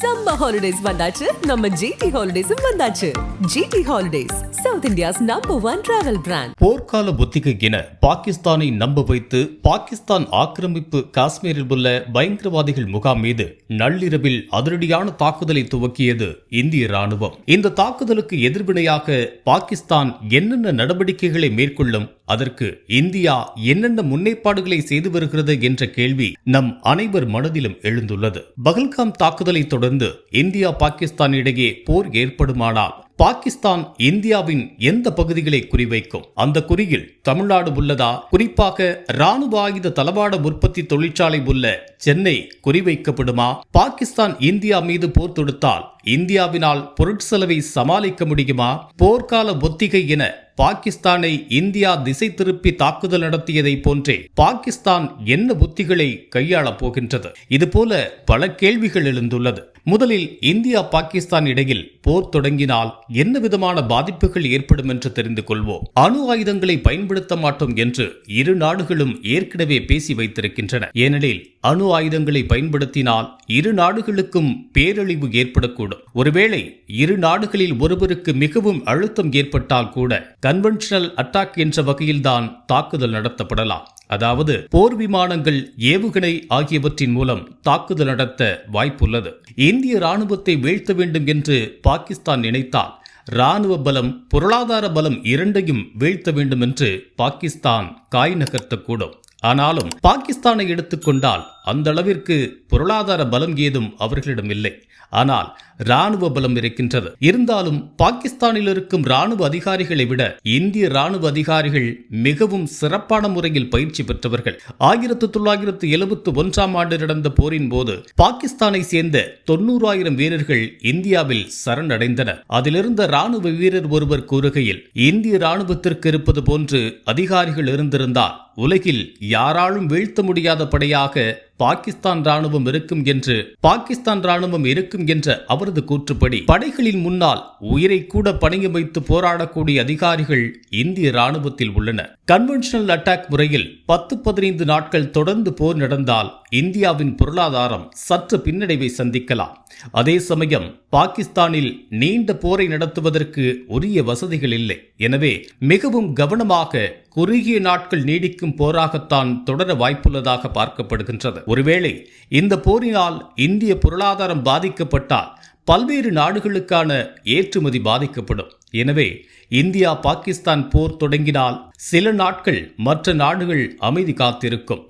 Summer holidays வந்தாச்சு. நம்ம GT ஹாலிடேஸும் வந்தாச்சு. GT holidays South India's number one travel brand போர்க்கால புத்திக்கு என பாகிஸ்தானை நம்ப வைத்து பாகிஸ்தான் ஆக்கிரமிப்பு காஷ்மீரில் உள்ள பயங்கரவாதிகள் முகாம் மீது நள்ளிரவில் அதிரடியான தாக்குதலை துவக்கியது இந்திய ராணுவம். இந்த தாக்குதலுக்கு எதிர்வினையாக பாகிஸ்தான் என்னென்ன நடவடிக்கைகளை மேற்கொள்ளும் அதற்கு இந்தியா என்னென்ன முன்னேற்பாடுகளை செய்து வருகிறது என்ற கேள்வி நம் அனைவர் மனதிலும் எழுந்துள்ளது. பகல்காம் தாக்குதலை தொடர்ந்து இந்தியா பாகிஸ்தான் இடையே போர் ஏற்படுமானால் பாகிஸ்தான் இந்தியாவின் எந்த பகுதிகளை குறிவைக்கும்? அந்த குறியில் தமிழ்நாடு உள்ளதா? குறிப்பாக ராணுவ ஆயுத தளவாட உற்பத்தி தொழிற்சாலை உள்ள சென்னை குறிவைக்கப்படுமா? பாகிஸ்தான் இந்தியா மீது போர் தொடுத்தால் இந்தியாவினால் பொருட்செலவை சமாளிக்க முடியுமா? போர்க்கால ஒத்திகை என பாகிஸ்தானை இந்தியா திசை திருப்பி தாக்குதல் நடத்தியதை போன்றே பாகிஸ்தான் என்ன புத்திகளை கையாளப் போகின்றது? இதுபோல பல கேள்விகள் எழுந்துள்ளது. முதலில் இந்தியா பாகிஸ்தான் இடையில் போர் தொடங்கினால் என்ன விதமான பாதிப்புகள் ஏற்படும் என்று தெரிந்து கொள்வோம். அணு ஆயுதங்களை பயன்படுத்த மாட்டோம் என்று இரு நாடுகளும் ஏற்கனவே பேசி வைத்திருக்கின்றன. ஏனெனில் அணு ஆயுதங்களை பயன்படுத்தினால் இரு நாடுகளுக்கும் பேரழிவு ஏற்படக்கூடும். ஒருவேளை இரு நாடுகளில் ஒருவருக்கு மிகவும் அழுத்தம் ஏற்பட்டால் கூட கன்வென்ஷனல் அட்டாக் என்ற வகையில்தான் தாக்குதல் நடத்தப்படலாம். அதாவது போர் விமானங்கள் ஏவுகணை ஆகியவற்றின் மூலம் தாக்குதல் நடத்த வாய்ப்புள்ளது. இந்திய ராணுவத்தை வீழ்த்த வேண்டும் என்று பாகிஸ்தான் நினைத்தால் ராணுவ பலம் பொருளாதார பலம் இரண்டையும் வீழ்த்த வேண்டும் என்று பாகிஸ்தான் காய் நகர்த்தக்கூடும். ஆனாலும் பாகிஸ்தானை எடுத்துக்கொண்டால் அந்த அளவிற்கு பொருளாதார பலம் ஏதும் அவர்களிடம் இல்லை. ஆனால் ராணுவ பலம் இருக்கின்றது. இருந்தாலும் பாகிஸ்தானில் இருக்கும் ராணுவ அதிகாரிகளை விட இந்திய ராணுவ அதிகாரிகள் மிகவும் சிறப்பான முறையில் பயிற்சி பெற்றவர்கள். ஆயிரத்து தொள்ளாயிரத்து எழுபத்து ஒன்றாம் ஆண்டு நடந்த போரின் போது பாகிஸ்தானை சேர்ந்த தொன்னூறாயிரம் வீரர்கள் இந்தியாவில் சரணடைந்தனர். அதிலிருந்த ராணுவ வீரர் ஒருவர் கூறுகையில் இந்திய ராணுவத்திற்கு இருப்பது போன்று அதிகாரிகள் இருந்திருந்தால் உலகில் யாராலும் வீழ்த்த முடியாத படையாக பாகிஸ்தான் ராணுவம் இருக்கும் என்று பாகிஸ்தான் ராணுவம் இருக்கும் என்ற அவரது கூற்றுப்படி படைகளின் முன்னால் உயிரை கூட பணிய வைத்து போராடக்கூடிய அதிகாரிகள் இந்திய ராணுவத்தில் உள்ளனர். கன்வென்ஷனல் அட்டாக் முறையில் பத்து பதினைந்து நாட்கள் தொடர்ந்து போர் நடந்தால் இந்தியாவின் பொருளாதாரம் சற்று பின்னடைவை சந்திக்கலாம். அதே சமயம் பாகிஸ்தானில் நீண்ட போரை நடத்துவதற்கு உரிய வசதிகள் இல்லை. எனவே மிகவும் கவனமாக குறுகிய நாட்கள் நீடிக்கும் போராகத்தான் தொடர வாய்ப்புள்ளதாக பார்க்கப்படுகின்றது. ஒருவேளை இந்த போரினால் இந்திய பொருளாதாரம் பாதிக்கப்பட்டால் பல்வேறு நாடுகளுக்கான ஏற்றுமதி பாதிக்கப்படும். எனவே இந்தியா பாகிஸ்தான் போர் தொடங்கினால் சில நாட்கள் மற்ற நாடுகள் அமைதி காத்திருக்கும்.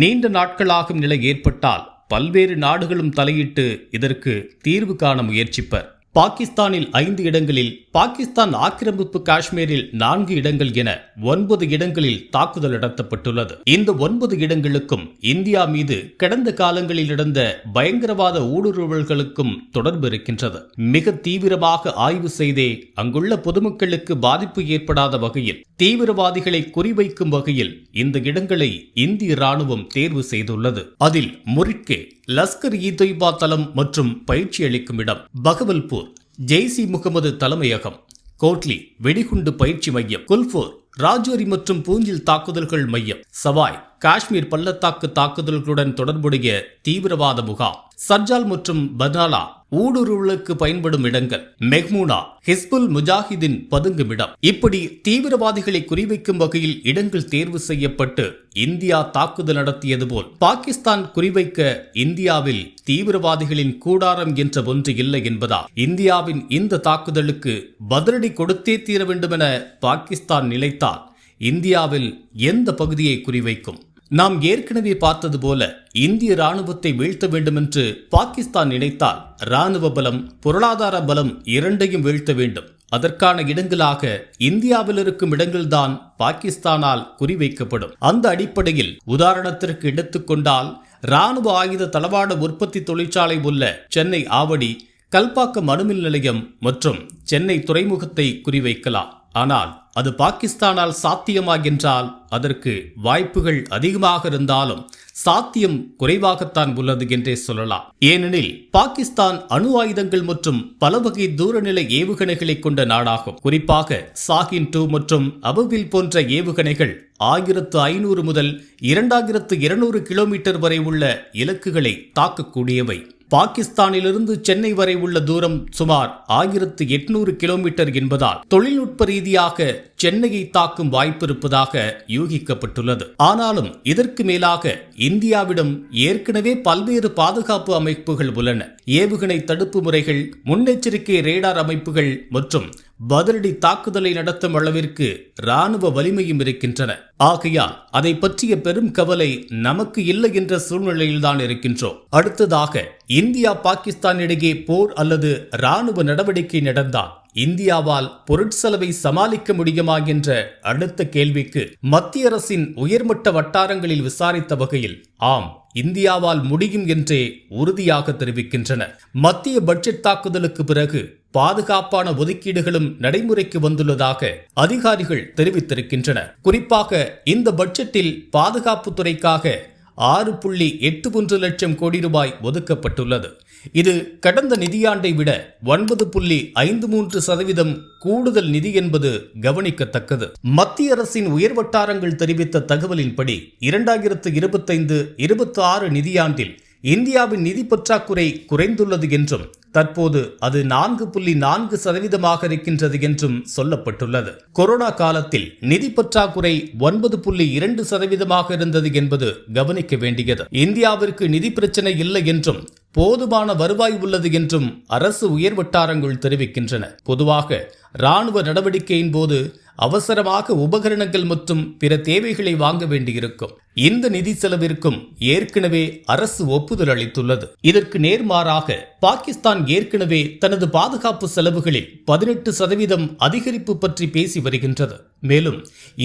நீண்ட நாட்களாகும் நிலை ஏற்பட்டால் பல்வேறு நாடுகளும் தலையிட்டு இதற்கு தீர்வு காண முயற்சிப்பர். பாகிஸ்தானில் ஐந்து இடங்களில் பாகிஸ்தான் ஆக்கிரமிப்பு காஷ்மீரில் நான்கு இடங்கள் என ஒன்பது இடங்களில் தாக்குதல் நடத்தப்பட்டுள்ளது. இந்த ஒன்பது இடங்களுக்கும் இந்தியா மீது கடந்த காலங்களில் நடந்த பயங்கரவாத ஊடுருவல்களுக்கும் தொடர்பு இருக்கின்றது. மிக தீவிரமாக ஆய்வு செய்தே அங்குள்ள பொதுமக்களுக்கு பாதிப்பு ஏற்படாத வகையில் தீவிரவாதிகளை குறிவைக்கும் வகையில் இந்த இடங்களை இந்திய ராணுவம் தேர்வு செய்துள்ளது. அதில் முரிட்கே லஸ்கர் இ தொய்பா தளம் மற்றும் பயிற்சி அளிக்கும் இடம். பகவல்பூர் ஜெய்சி முகமது தலைமையகம் கோட்லி வெடிகுண்டு பயிற்சி மையம் குல்பூர் ராஜோரி மற்றும் பூஞ்சில் தாக்குதல்கள் மையம் சவாய் காஷ்மீர் பள்ளத்தாக்கு தாக்குதல்களுடன் தொடர்புடைய தீவிரவாத முகாம் சர்ஜால் மற்றும் பனாலா ஊடுருவலுக்கு பயன்படும் இடங்கள் மெஹ்மூனா ஹிஸ்புல் முஜாஹிதின் பதுங்கும் இடம். இப்படி தீவிரவாதிகளை குறிவைக்கும் வகையில் இடங்கள் தேர்வு செய்யப்பட்டு இந்தியா தாக்குதல் நடத்தியது போல் பாகிஸ்தான் குறிவைக்க இந்தியாவில் தீவிரவாதிகளின் கூடாரம் என்ற ஒன்று இல்லை என்பதால் இந்தியாவின் இந்த தாக்குதலுக்கு பதிலடி கொடுத்தே தீர வேண்டுமென பாகிஸ்தான் நிலைத்தால் இந்தியாவில் எந்த பகுதியை குறிவைக்கும்? நாம் ஏற்கனவே பார்த்தது போல இந்திய ராணுவத்தை வீழ்த்த வேண்டும் என்று பாகிஸ்தான் நினைத்தால் ராணுவ பலம் பொருளாதார பலம் இரண்டையும் வீழ்த்த வேண்டும். அதற்கான இடங்களாக இந்தியாவில் இருக்கும் இடங்கள்தான் பாகிஸ்தானால் குறிவைக்கப்படும். அந்த அடிப்படையில் உதாரணத்திற்கு எடுத்துக்கொண்டால் ராணுவ ஆயுத தளவாட உற்பத்தி தொழிற்சாலை உள்ள சென்னை ஆவடி கல்பாக்கம் அணுமின் நிலையம் மற்றும் சென்னை துறைமுகத்தை குறிவைக்கலாம். ஆனால் அது பாகிஸ்தானால் சாத்தியமாகின்றால் அதற்கு வாய்ப்புகள் அதிகமாக இருந்தாலும் சாத்தியம் குறைவாகத்தான் உள்ளது என்றே சொல்லலாம். ஏனெனில் பாகிஸ்தான் அணு ஆயுதங்கள் மற்றும் பல வகை தூரநிலை ஏவுகணைகளை கொண்ட நாடாகும். குறிப்பாக சாகின் டூ மற்றும் அபுவில் போன்ற ஏவுகணைகள் ஆயிரத்து ஐநூறு முதல் இரண்டாயிரத்து இருநூறு கிலோமீட்டர் வரை உள்ள இலக்குகளை தாக்கக்கூடியவை. பாகிஸ்தானிலிருந்து சென்னை வரை உள்ள தூரம் சுமார் ஆயிரத்து எட்நூறு கிலோமீட்டர் என்பதால் தொழில்நுட்ப ரீதியாக சென்னையை தாக்கும் வாய்ப்பு இருப்பதாக யூகிக்கப்பட்டுள்ளது. ஆனாலும் இதற்கு மேலாக இந்தியாவிடம் ஏற்கனவே பல்வேறு பாதுகாப்பு அமைப்புகள் உள்ளன. ஏவுகணை தடுப்பு முறைகள் முன்னெச்சரிக்கை ரேடார் அமைப்புகள் மற்றும் பதிலடி தாக்குதலை நடத்தும் அளவிற்கு ராணுவ வலிமையும் இருக்கின்றன. ஆகையால் அதை பற்றிய பெரும் கவலை நமக்கு இல்லை என்ற சூழ்நிலையில்தான் இருக்கின்றோம். அடுத்ததாக இந்தியா பாகிஸ்தான் இடையே போர் அல்லது ராணுவ நடவடிக்கை நடந்தால் இந்தியாவால் பொருட்செலவை சமாளிக்க முடியுமா என்ற அடுத்த கேள்விக்கு மத்திய அரசின் உயர்மட்ட வட்டாரங்களில் விசாரித்த வகையில் ஆம் இந்தியாவால் முடியும் என்றே உறுதியாக தெரிவிக்கின்றன. மத்திய பட்ஜெட் தாக்குதலுக்கு பிறகு பாதுகாப்பான ஒதுக்கீடுகளும் நடைமுறைக்கு வந்துள்ளதாக அதிகாரிகள் தெரிவித்திருக்கின்றனர் குறிப்பாக இந்த பட்ஜெட்டில் பாதுகாப்பு துறைக்காக ஆறு புள்ளி எட்டு ஒன்று லட்சம் கோடி ரூபாய் ஒதுக்கப்பட்டுள்ளது. இது கடந்த நிதியாண்டை விட ஒன்பது புள்ளி ஐந்து மூன்று சதவீதம் கூடுதல் நிதி என்பது கவனிக்கத்தக்கது. மத்திய அரசின் உயர் வட்டாரங்கள் தெரிவித்த தகவலின்படி இரண்டாயிரத்து இருபத்தைந்து இருபத்தி ஆறு நிதியாண்டில் இந்தியாவின் நிதி பற்றாக்குறை குறைந்துள்ளது என்றும் தற்போது அது நான்கு புள்ளி நான்கு சதவீதமாக இருக்கின்றது என்றும் சொல்லப்பட்டுள்ளது. கொரோனா காலத்தில் நிதி பற்றாக்குறை ஒன்பது புள்ளி இரண்டு சதவீதமாக இருந்தது என்பது கவனிக்க வேண்டியது. இந்தியாவிற்கு நிதி பிரச்சனை இல்லை என்றும் போதுமான வருவாய் உள்ளது என்றும் அரசு உயர் வட்டாரங்கள் தெரிவிக்கின்றன. பொதுவாக இராணுவ நடவடிக்கையின் போது அவசரமாக உபகரணங்கள் மற்றும் பிற தேவைகளை வாங்க வேண்டியிருக்கும். இந்த நிதி செலவிற்கும் ஏற்கனவே அரசு ஒப்புதல் அளித்துள்ளது. இதற்கு நேர்மாறாக பாகிஸ்தான் ஏற்கனவே தனது பாதுகாப்பு செலவுகளில் பதினெட்டு சதவீதம் அதிகரிப்பு பற்றி பேசி வருகின்றது. மேலும்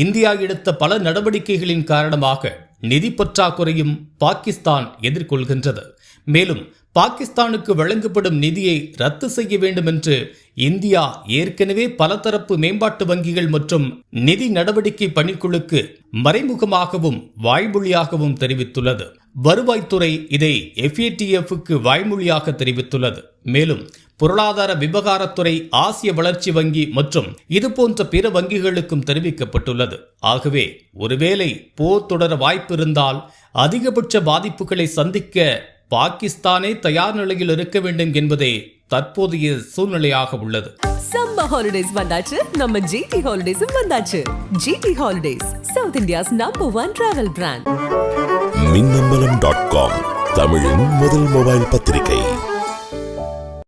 இந்தியா எடுத்த பல நடவடிக்கைகளின் காரணமாக நிதி பற்றாக்குறையும் பாகிஸ்தான் எதிர்கொள்கின்றது. மேலும் பாகிஸ்தானுக்கு வழங்கப்படும் நிதியை ரத்து செய்ய வேண்டும் என்று இந்தியா ஏற்கனவே பலதரப்பு மேம்பாட்டு வங்கிகள் மற்றும் நிதி நடவடிக்கை பணிக்குழுக்கு மறைமுகமாகவும் வாய்மொழியாகவும் தெரிவித்துள்ளது. வருவாய்த்துறை இதை எஃப்ஏடிஎஃப்க்கு வாய்மொழியாக தெரிவித்துள்ளது. மேலும் பொருளாதார விவகாரத்துறை ஆசிய வளர்ச்சி வங்கி மற்றும் இதுபோன்ற பிற வங்கிகளுக்கும் தெரிவிக்கப்பட்டுள்ளது. ஆகவே ஒருவேளை போர் தொடர வாய்ப்பு இருந்தால் அதிகபட்ச பாதிப்புகளை சந்திக்க பாகிஸ்தானே தயார் நிலையில் இருக்க வேண்டும் என்பதே தற்போதைய சூழ்நிலையாக உள்ளது. சம்மர் ஹாலிடேஸ் வந்தாச்சு. நம்ம ஜிடி ஹாலிடேஸும் வந்தாச்சு. GT holidays South India's number one travel brand Minnambalam dot com தமிழின் முதல் மொபைல் பத்திரிகை.